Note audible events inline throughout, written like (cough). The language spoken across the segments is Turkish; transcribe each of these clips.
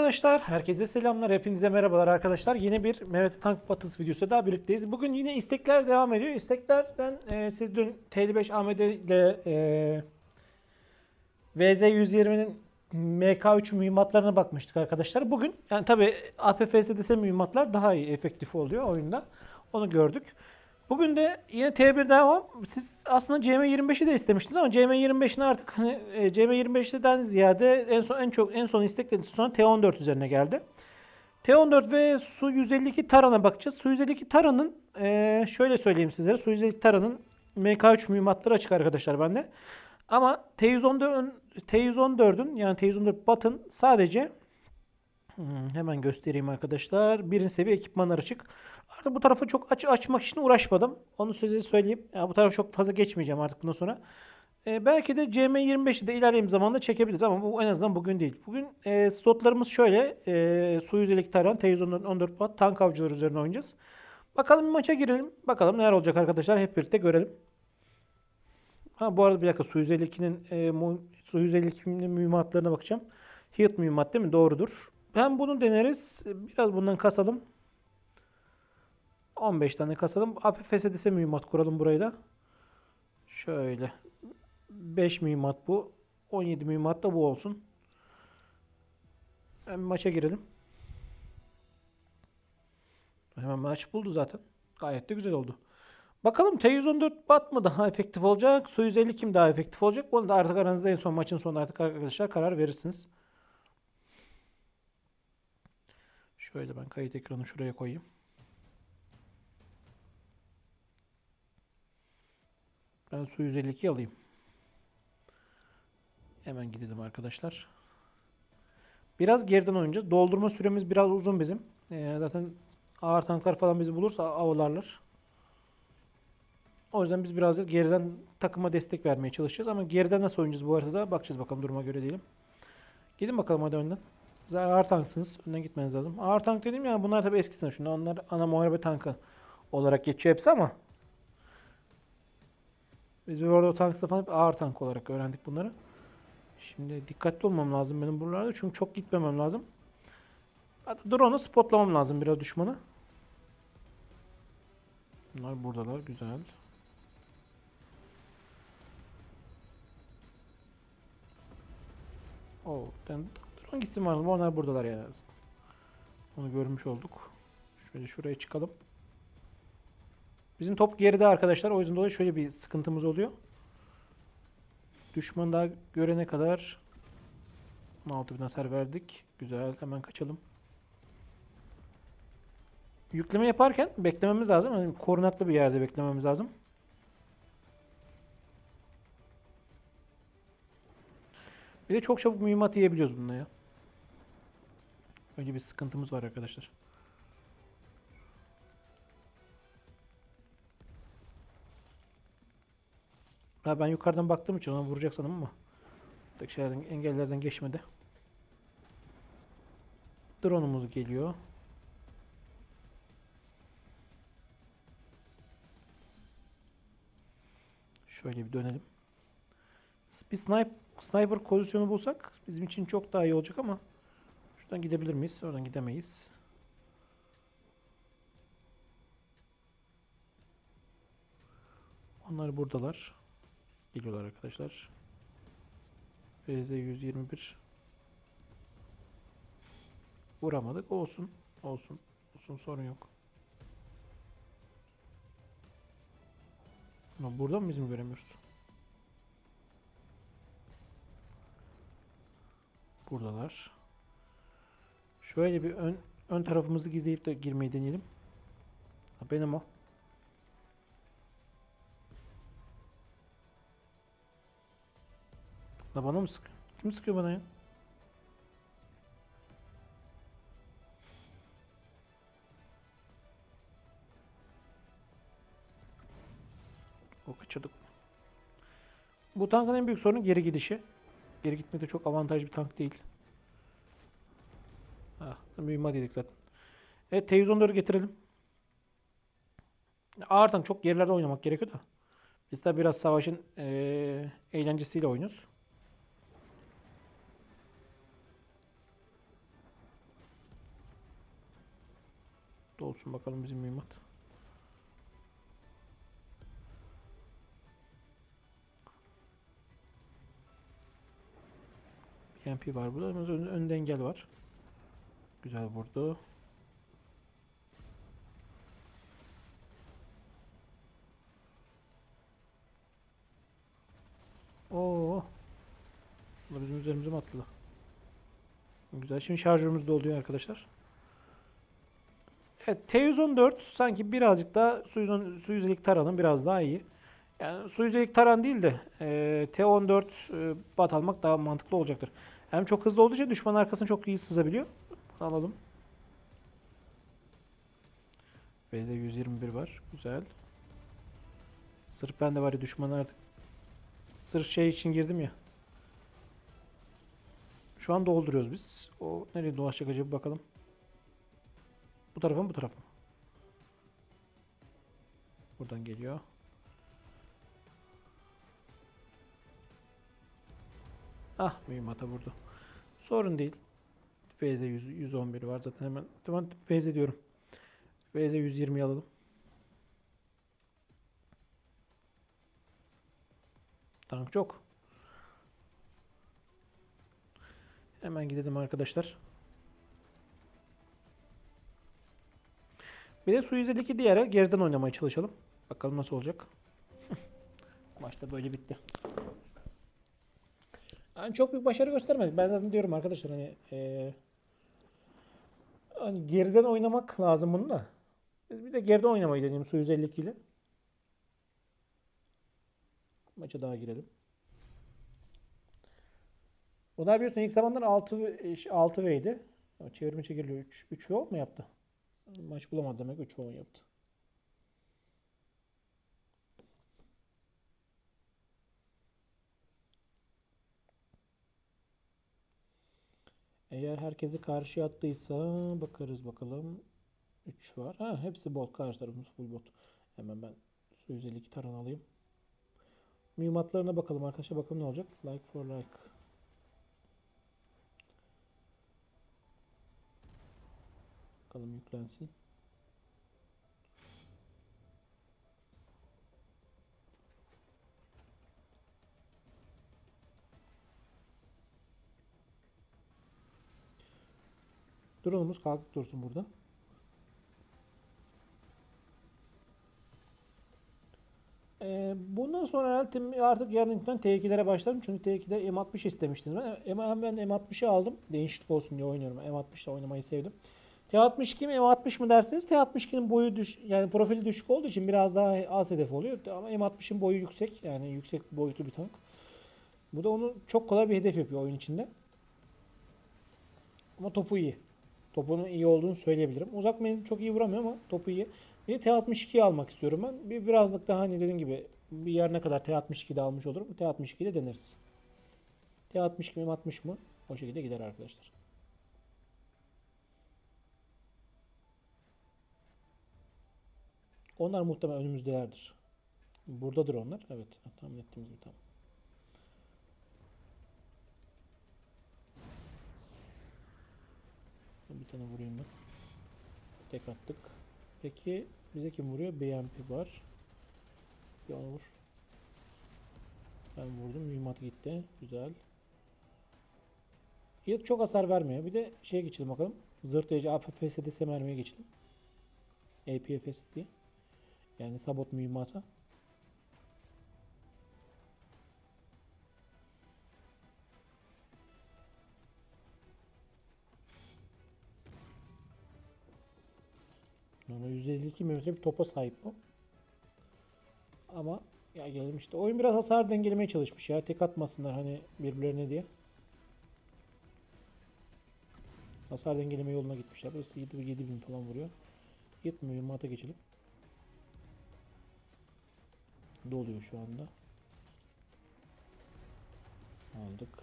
arkadaşlar, herkese selamlar, hepinize merhabalar arkadaşlar. Yeni bir Mehmet Tank Battles videosu daha birlikteyiz. Bugün yine istekler devam ediyor. İsteklerden e, siz dün TL5 AMD ile e, VZ120'nin MK3 mühimmatlarına bakmıştık arkadaşlar. Bugün yani tabi APFSDS mühimmatlar daha iyi, efektif oluyor oyunda. Onu gördük. Bugün de yine T1 devam. Siz aslında CM25'i de istemiştiniz ama CM25'in artık hani e, CM25'ten ziyade en son en çok en son istekleriniz sonra T14 üzerine geldi. T14 ve Su 152 Taran'a bakacağız. Su 152 Taran'ın e, şöyle söyleyeyim sizlere. Su 152 Taran'ın MK3 mühimmatları açık arkadaşlar bende. Ama T114'ün T114'ün yani T114 Bat'ın sadece Hmm, hemen göstereyim arkadaşlar. Birinci seviye ekipmanlar açık. Artık bu tarafı çok aç açmak için uğraşmadım. Onu size söyleyeyim. Ya bu tarafa çok fazla geçmeyeceğim artık bundan sonra. Ee, belki de CM25'i de ilerleyen zamanda çekebiliriz ama bu en azından bugün değil. Bugün e, slotlarımız şöyle. E, Su 150 Taran, T114 Watt tank avcıları üzerine oynayacağız. Bakalım bir maça girelim. Bakalım neler olacak arkadaşlar. Hep birlikte görelim. Ha bu arada bir dakika Su 152'nin e, Su 152'nin mühimmatlarına bakacağım. Hilt mühimmat değil mi? Doğrudur. Hem bunu deneriz. Biraz bundan kasalım. 15 tane kasalım. Hafif FSDS mühimmat kuralım burayı da. Şöyle. 5 mühimmat bu. 17 mühimmat da bu olsun. Hemen maça girelim. Hemen maç buldu zaten. Gayet de güzel oldu. Bakalım T114 bat mı daha efektif olacak? Su 150 kim daha efektif olacak? Bunu da artık aranızda en son maçın sonunda artık arkadaşlar karar verirsiniz. Şöyle ben kayıt ekranı şuraya koyayım. Ben su 152 alayım. Hemen gidelim arkadaşlar. Biraz geriden oynayacağız. Doldurma süremiz biraz uzun bizim. Ee, zaten ağır tanklar falan bizi bulursa avlarlar. O yüzden biz biraz geriden takıma destek vermeye çalışacağız. Ama geriden nasıl oynayacağız bu haritada bakacağız bakalım duruma göre diyelim. Gidin bakalım hadi önden. Ağır tanksınız. Önden gitmeniz lazım. Ağır tank dediğim yani bunlar tabi eskisinde. Şunlar onlar ana muharebe tankı olarak geçiyor hepsi ama biz bir orada tanksta falan hep ağır tank olarak öğrendik bunları. Şimdi dikkatli olmam lazım benim buralarda çünkü çok gitmemem lazım. Hatta drone'u spotlamam lazım biraz düşmanı. Bunlar buradalar güzel. Oo, ben drone gitsin var mı? Onlar buradalar yani. Onu görmüş olduk. Şöyle şuraya çıkalım. Bizim top geride arkadaşlar. O yüzden dolayı şöyle bir sıkıntımız oluyor. Düşman daha görene kadar 16 bin hasar verdik. Güzel. Hemen kaçalım. Yükleme yaparken beklememiz lazım. Yani korunaklı bir yerde beklememiz lazım. Bir de çok çabuk mühimmat yiyebiliyoruz bununla ya. Öyle bir sıkıntımız var arkadaşlar. Ha ben yukarıdan baktığım için ona vuracak sanırım ama tek şeylerden, engellerden geçmedi. Drone'umuz geliyor. Şöyle bir dönelim. Bir sniper, sniper pozisyonu bulsak bizim için çok daha iyi olacak ama şuradan gidebilir miyiz? Oradan gidemeyiz. Onlar buradalar. Geliyorlar arkadaşlar. VZ 121 Vuramadık. Olsun. Olsun. Olsun sorun yok. Ama buradan biz mi göremiyoruz? Buradalar. Şöyle bir ön ön tarafımızı gizleyip de girmeyi deneyelim. Ha, benim o. La bana mı sıkıyor? Kim sıkıyor bana ya? O kaçırdık. Bu tankın en büyük sorunu geri gidişi. Geri gitmede çok avantajlı bir tank değil zaten. Mühimmat yedik zaten. Evet T114'ü getirelim. Ağırdan çok yerlerde oynamak gerekiyor da. Biz de biraz savaşın e, eğlencesiyle oynuyoruz. Dolsun bakalım bizim mühimmat. BMP var burada. Önde engel var. Güzel vurdu. Oo. Bunlar bizim üzerimize mi atladı? Güzel. Şimdi şarjörümüz de oluyor arkadaşlar. Evet, T114 sanki birazcık daha su, su yüzeylik taranın biraz daha iyi. Yani su yüzeylik taran değil de e, T14 e, bat almak daha mantıklı olacaktır. Hem çok hızlı olduğu için düşman arkasına çok iyi sızabiliyor. Bunu alalım. BZ 121 var. Güzel. Sırf ben de var ya düşman artık. Sırf şey için girdim ya. Şu an dolduruyoruz biz. O nereye dolaşacak acaba bakalım. Bu tarafa mı bu tarafa mı? Buradan geliyor. Ah mühimmata vurdu. Sorun değil. 100, 111 var zaten hemen. Tamam FZ diyorum. FZ 120 alalım. Tank çok. Hemen gidelim arkadaşlar. Bir de Suizel'deki diğer geriden oynamaya çalışalım. Bakalım nasıl olacak. (laughs) Maçta böyle bitti. Yani çok büyük başarı göstermedik. Ben zaten diyorum arkadaşlar hani, eee, hani geriden oynamak lazım bunu da. Biz bir de geride oynamayı deneyelim su 152 ile. Maça daha girelim. Bunlar biliyorsun ilk zamanlar 6 6 V'ydi. Çevirme çekirliği 3 3 V mu yaptı? Maç bulamadı demek 3 V yaptı. Eğer herkesi karşıya attıysa bakarız bakalım. 3 var. Ha hepsi bot. Karşı tarafımız full bot. Hemen ben su 152 taran alayım. Mühimmatlarına bakalım arkadaşlar. Bakalım ne olacak. Like for like. Bakalım yüklensin. Drone'umuz kalkıp dursun burada. Ee, bundan sonra herhalde artık yarın itibaren T2'lere başlarım. Çünkü T2'de M60 istemiştim. Ben, ben M60'ı aldım. Değişiklik olsun diye oynuyorum. M60 ile oynamayı sevdim. T62 mi M60 mı derseniz T62'nin boyu düş yani profili düşük olduğu için biraz daha az hedef oluyor. Ama M60'ın boyu yüksek. Yani yüksek boyutlu bir tank. Bu da onu çok kolay bir hedef yapıyor oyun içinde. Ama topu iyi. Topunun iyi olduğunu söyleyebilirim. Uzak menzil çok iyi vuramıyor ama topu iyi. Bir de T62'yi almak istiyorum ben. Bir birazlık daha hani dediğim gibi bir yerine kadar T62'de almış olurum. T62'de deneriz. T62 mi 60 mı? O şekilde gider arkadaşlar. Onlar muhtemelen önümüzdelerdir. Buradadır onlar. Evet. Tahmin ettiğimiz gibi tamam. Bir tane vurayım ben. Tek attık. Peki bize kim vuruyor? BMP var. Bir vur. Ben vurdum. Mühimmat gitti. Güzel. Yıl çok hasar vermiyor. Bir de şeye geçelim bakalım. Zırtlayıcı APFS'de mermiye geçelim. APFS diye. Yani sabot mühimmata. 152 mm bir topa sahip bu. Ama ya gelelim işte. Oyun biraz hasar dengelemeye çalışmış ya. Tek atmasınlar hani birbirlerine diye. Hasar dengeleme yoluna gitmişler. Burası 7 7000 falan vuruyor. Yetmiyor. Mühimmata geçelim. Doluyor şu anda. Aldık.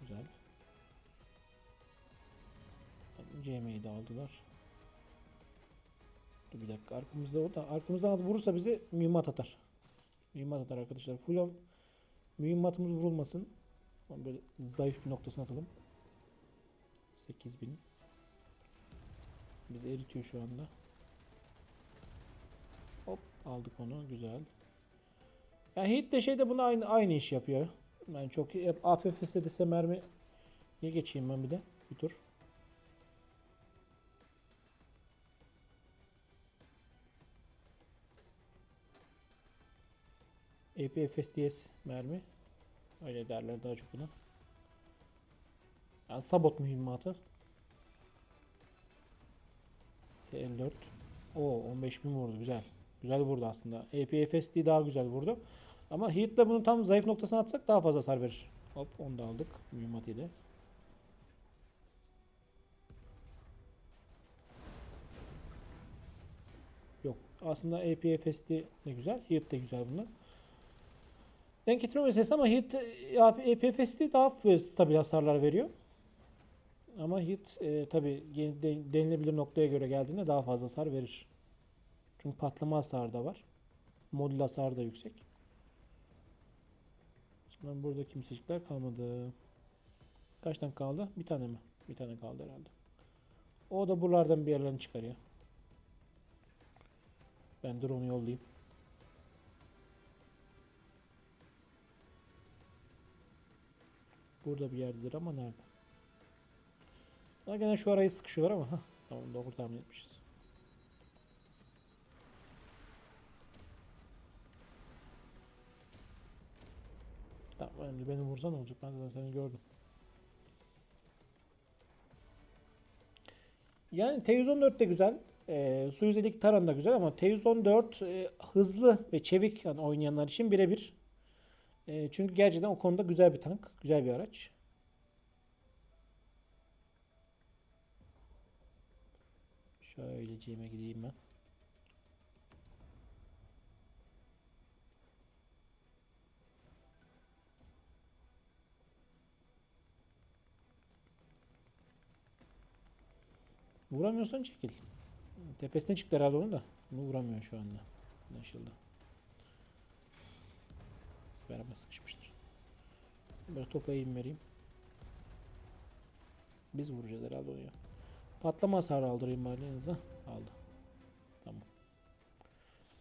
Güzel. CM'yi de aldılar. Dur bir dakika. Arkamızda o da. Arkamızdan vurursa bize mühimmat atar. Mühimmat atar arkadaşlar. Full mühimmatımız vurulmasın. Böyle zayıf bir noktasına atalım. 8000. Bizi eritiyor şu anda. Aldık onu. Güzel. Yani Hit de şey de bunu aynı aynı iş yapıyor. Ben çok hep APFS dese mermi Niye geçeyim ben bir de? Bir tur. APFSDS mermi. Öyle derler daha çok buna. Yani sabot mühimmatı. TL4. O 15.000 vurdu güzel. Güzel vurdu aslında. APFSD daha güzel vurdu. Ama Heat'le bunu tam zayıf noktasına atsak daha fazla hasar verir. Hop onu da aldık mühimmat ile. Yok. Aslında APFSD de güzel. Heat de güzel bunlar. Denk getirme meselesi ama Heat APFSD daha stabil hasarlar veriyor. Ama Hit e, tabi denilebilir noktaya göre geldiğinde daha fazla hasar verir. Çünkü patlama hasarı da var. Modül hasarı da yüksek. Sonra burada kimsecikler kalmadı. Kaç tane kaldı? Bir tane mi? Bir tane kaldı herhalde. O da buralardan bir yerlerini çıkarıyor. Ben drone'u yollayayım. Burada bir yerdedir ama nerede? Daha gene şu arayı sıkışıyorlar ama ha tamam doğru tahmin etmişiz. Tamam önemli beni vursan olacak ben zaten seni gördüm. Yani T114 de güzel. E, su yüzeylik taran da güzel ama T114 e, hızlı ve çevik yani oynayanlar için birebir. E, çünkü gerçekten o konuda güzel bir tank. Güzel bir araç. Şöyleceğime gideyim ben. Vuramıyorsan çekil. Tepesine çıktı herhalde onun da. Bunu vuramıyor şu anda. Anlaşıldı. Beraber sıkışmıştır. Böyle topa eğim vereyim. Biz vuracağız herhalde onu ya. Patlama hasarı aldırayım bari azından. Aldı. Tamam.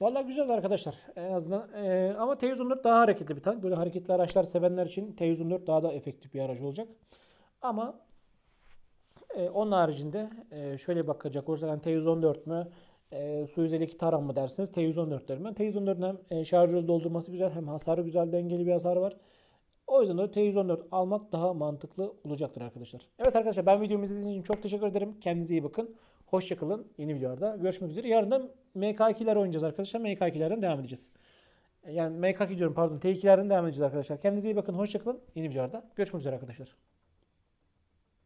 Vallahi güzel arkadaşlar. En azından ee, ama T114 daha hareketli bir tank. Böyle hareketli araçlar sevenler için T114 daha da efektif bir araç olacak. Ama e, onun haricinde e, şöyle bakacak olursak yani T114 mü e, su yüzeyindeki taran mı dersiniz T114 derim ben. T114'ün hem e, şarjörü doldurması güzel hem hasarı güzel dengeli bir hasar var. O yüzden de T114 almak daha mantıklı olacaktır arkadaşlar. Evet arkadaşlar ben videomu izlediğiniz için çok teşekkür ederim. Kendinize iyi bakın. Hoşçakalın. Yeni videolarda görüşmek üzere. Yarın da MK2'ler oynayacağız arkadaşlar. MK2'lerden devam edeceğiz. Yani MK2 diyorum pardon. T2'lerden devam edeceğiz arkadaşlar. Kendinize iyi bakın. Hoşçakalın. Yeni videolarda görüşmek üzere arkadaşlar.